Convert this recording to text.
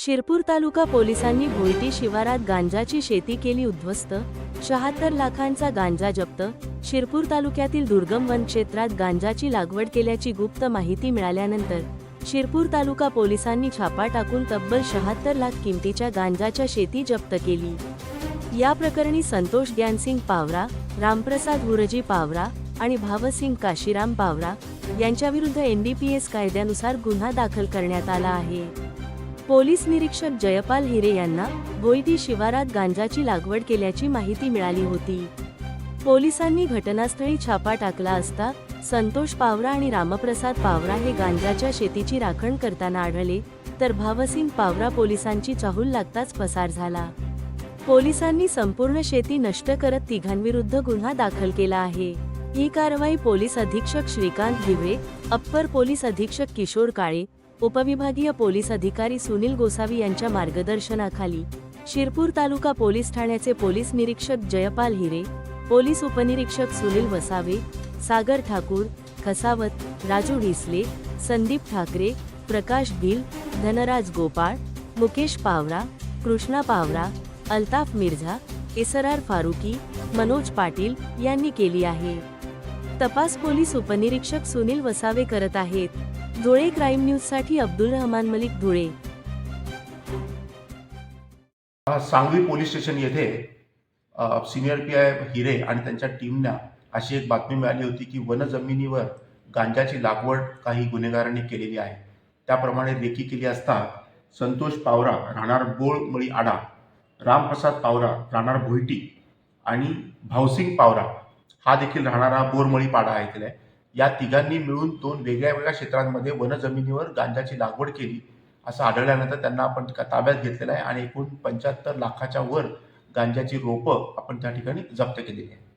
शिरपूर तालुका पोलिसांनी भोयटी शिवारात गांजाची शेती केली उद्ध्वस्त शहात्तर लाखांचा गांजा जप्त शिरपूर तालुक्यातील दुर्गम वन क्षेत्रात गांजाची लागवड केल्याची गुप्त माहिती मिळाल्यानंतर शिरपूर तालुका पोलिसांनी छापा टाकून तब्बल शहात्तर लाख किमतीच्या गांजाच्या शेती जप्त केली. या प्रकरणी संतोष ज्ञानसिंग पावरा रामप्रसाद गुरजी पावरा आणि भावसिंग काशीराम पावरा यांच्याविरुद्ध एनडीपीएस कायद्यानुसार गुन्हा दाखल करण्यात आला आहे. पोलीस निरीक्षक जयपाल हिरे यांना बोईदी शिवारात गांजाची लागवड केल्याची माहिती मिळाली होती. पोलिसांनी घटनास्थळी छापा टाकला असता संतोष पावरा आणि रामप्रसाद पावरा हे गांजाच्या शेतीची राखण करताना आढळले तर भावसिंग पावरा पोलिसांची चाहूल लागताच पसार झाला. पोलिसांनी संपूर्ण शेती नष्ट करत तिघांविरुद्ध गुन्हा दाखल केला आहे. ही कारवाई पोलीस अधीक्षक श्रीकांत दिवे अप्पर पोलीस अधीक्षक किशोर काळे उपविभागीय पोलीस अधिकारी सुनील गोसावी यांच्या मार्गदर्शनाखाली शिरपूर तालुका पोलीस ठाण्याचे पोलीस निरीक्षक जयपाल हिरे पोलीस उपनिरीक्षक सुनील वसावे सागर ठाकूर खसावत राजू ढिसले संदीप ठाकरे प्रकाश भिल धनराज गोपाळ मुकेश पावरा कृष्णा पावरा अल्ताफ मिर्झा एसरार फारुकी मनोज पाटील यांनी केली आहे. तपास पोलीस उपनिरीक्षक सुनील वसावे करत आहेत. धुळे क्राईम न्यूजसाठी अब्दुल रहमान मलिक धुळे. सांगवी पोलीस स्टेशन येथे सिनियर पी आय हिरे आणि त्यांच्या टीमना अशी एक बातमी मिळाली होती की वन जमिनीवर गांजाची लागवड काही गुन्हेगारांनी केलेली आहे. त्याप्रमाणे रेकी केली असता संतोष पावरा राहणार बोळमळी आडा रामप्रसाद पावरा राहणार भोयटी आणि भावसिंग पावरा हा देखील राहणारा बोरमळी पाडा ऐकलाय. आहे या तिघांनी मिळून दोन वेगळ्या वेगळ्या क्षेत्रांमध्ये वनजमिनीवर गांजाची लागवड केली असं आढळल्यानंतर त्यांना आपण ताब्यात घेतलेलं आहे आणि एकूण पंच्याहत्तर लाखाच्या वर गांजाची रोपं आपण त्या ठिकाणी जप्त केलेली आहे